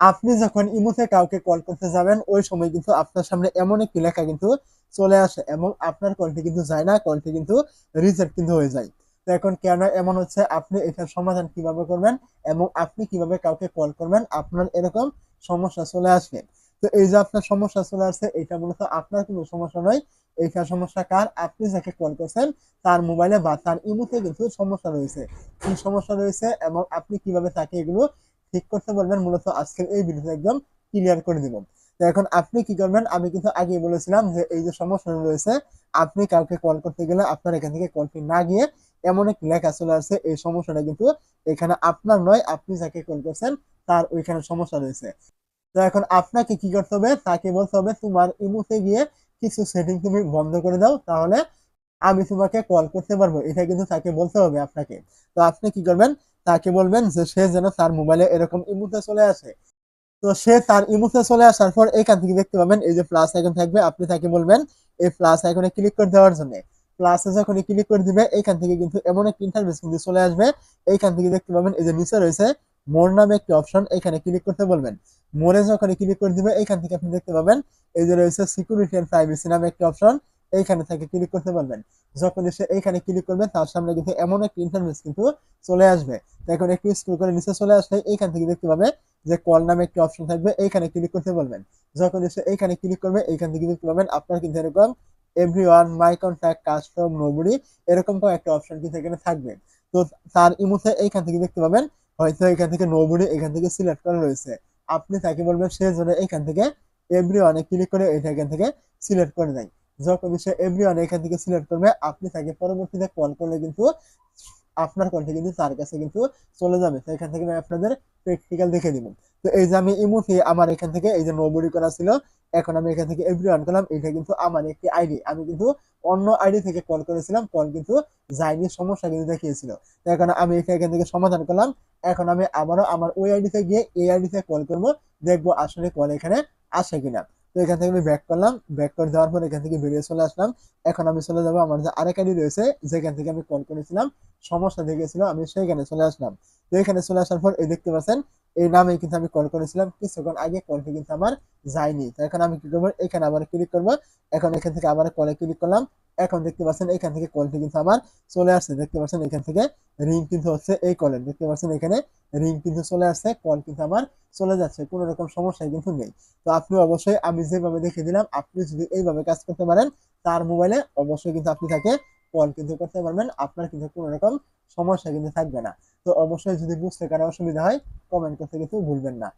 আপনি যখন ইমোতে কাউকে কল করতে যাবেন, ওই সময় কিন্তু আপনার সামনে এমন একটি লেখা কিন্তু চলে আসে এবং আপনার কলটি কিন্তু যায় না কলটি কিন্তু রিজেক্ট কিন্তু হয়ে যায়। তো এখন কেন এমন হচ্ছে? আপনি এটার সমাধান কীভাবে করবেন এবং আপনি কীভাবে কাউকে কল করবেন? আপনার এরকম সমস্যা চলে আসবে। তো এই যে আপনার সমস্যা চলে আসছে, এটা মূলত আপনার কোনো সমস্যা নয়। এইটার সমস্যা কার? আপনি যাকে কল করছেন, তার মোবাইলে বা তার ইমোতে কিন্তু সমস্যা রয়েছে। কি সমস্যা রয়েছে এবং আপনি কীভাবে তাকে এগুলো ঠিক করতে বলবেন, মূলত আজকের এই ভিডিওতে একদম ক্লিয়ার করে দিব। তো এখন আপনি কি করবেন? আমি কিন্তু আগে বলেছিলাম যে এই যে সমস্যা রয়েছে, আপনি কাউকে কল করতে গেলে আপনার এখান থেকে কলটি না গিয়ে এমন একটি লেখা চলে আসছে এই সমস্যাটা কিন্তু এখানে আপনার নয়, আপনি যাকে কল করছেন তার ওইখানে সমস্যা রয়েছে। তো এখন আপনাকে কি করতে হবে? তাকে বলতে হবে, তোমার ইমোতে গিয়ে কিছু সেটিং তুমি বন্ধ করে দাও, তাহলে আমি তোমাকে কল করতে পারব। এটা কিন্তু তাকে বলতে হবে আপনাকে। তো আপনি কি করবেন? তাকে বলবেন যে সে যেন তার মোবাইলে এরকম ইমোতে চলে আসে। তো সে তার ইমোতে চলে আসার পর এখান থেকে দেখতে পাবেন, এই যে প্লাস আইকন থাকবে, আপনি তাকে বলবেন এই প্লাস আইকনে ক্লিক করে দেওয়ার জন্য। প্লাসে যখন ক্লিক করে দিবে, এখান থেকে কিন্তু এমন একটা ইন্টারফেস কিন্তু চলে আসবে। এইখান থেকে দেখতে পাবেন, এই যে নিচে রয়েছে মোর নামে একটি অপশন এখানে ক্লিক করতে বলবেন। মোরে যখন ক্লিক করে দিবে, এখান থেকে আপনি দেখতে পাবেন, এই যে রয়েছে সিকিউরিটি এন্ড প্রাইভেসি নামে একটি অপশন এইখানে থেকে ক্লিক করতে পারবেন যখন এসে এইখানে ক্লিক করবেন তার সামনে কিন্তু এমন একটা ইন্টারফেস কিন্তু চলে আসবে। এখন একটু স্ক্রল করে নিচে চলে আসলে এইখান থেকে দেখতে পাবে যে কল নামে একটি অপশন থাকবে, এইখানে ক্লিক করতে বলবেন। যখন এসে এইখানে ক্লিক করবে, এইখান থেকে দেখতে পাবেন আপনার কিন্তু এরকম every one my contact custom nobody এরকম একটা অপশন কিন্তু এখানে থাকবে। তো তার ইমোতে এইখান থেকে দেখতে পাবেন, হয়তো এখান থেকে নোবডি এখান থেকে সিলেক্ট করা রয়েছে। আপনি তাকে বলবেন, সে জন্য এইখান থেকে এভরি ওয়ানে ক্লিক করে এটা এখান থেকে সিলেক্ট করে দেয়। যখন সে এভরি ওয়ান এখান থেকে সিলেক্ট করবে, আপনি তাকে পরবর্তীতে কল করলে কিন্তু আপনার কলটি কিন্তু তার কাছে কিন্তু চলে যাবে। তো এখান থেকে আমি আপনাদের প্র্যাকটিক্যাল দেখে দিব তো এই যে আমি ইমোতে আমার এখান থেকে এই যে নোবডি করা ছিল, এখন আমি এখান থেকে এভরি ওয়ান করলাম, এটা কিন্তু আমার একটি আইডি আমি কিন্তু অন্য আইডি থেকে কল করেছিলাম কল কিন্তু যায়নি, সমস্যা কিন্তু দেখিয়েছিল। তো এখন আমি এটা এখান থেকে সমাধান করলাম, এখন আমি আবারও আমার ওই আইডিতে গিয়ে এই আইডিতে কল করব, দেখব আসলে কল এখানে আসে কিনা। তো এখান থেকে আমি ব্যাক করলাম। ব্যাক করে দেওয়ার পর এখান থেকে বেরিয়ে চলে আসলাম। এখন আমি চলে যাব আমার যে আরেক আইডি রয়েছে, যেখান থেকে আমি কল করেছিলাম। সমস্যা দেখেছিল, আমি সেইখানে চলে আসলাম। তো এখানে চলে আসার পর এই দেখতে পাচ্ছেন, এই নামে কিন্তু আমি কল করেছিলাম। কিছুক্ষণ আগে কলটি কিন্তু আমার যায়নি। তো এখন আমি কি করব? এখানে আবার ক্লিক করব। এখন এখান থেকে আবার কলে ক্লিক করলাম। এখন দেখতে পাচ্ছেন, এখান থেকে কলটি কিন্তু আমার চলে আসছে। দেখতে পাচ্ছেন, এখান থেকে রিং কিন্তু হচ্ছে এই কলের দেখতে পাচ্ছেন, এখানে রিং কিন্তু চলে আসছে কল কিন্তু আমার চলে যাচ্ছে, কোনো রকম সমস্যা কিন্তু নেই। তো আপনি অবশ্যই, আমি যেভাবে দেখে দিলাম, আপনি যদি এইভাবে কাজ করতে পারেন, তার মোবাইলে অবশ্যই কিন্তু আপনি তাকে কল কিন্তু করতে পারবেন। আপনার কিন্তু কোনো রকম সমস্যা কিন্তু থাকবে না। তো অবশ্যই যদি বুঝতে কারও অসুবিধা হয় কমেন্ট করতে কিন্তু ভুলবেন না।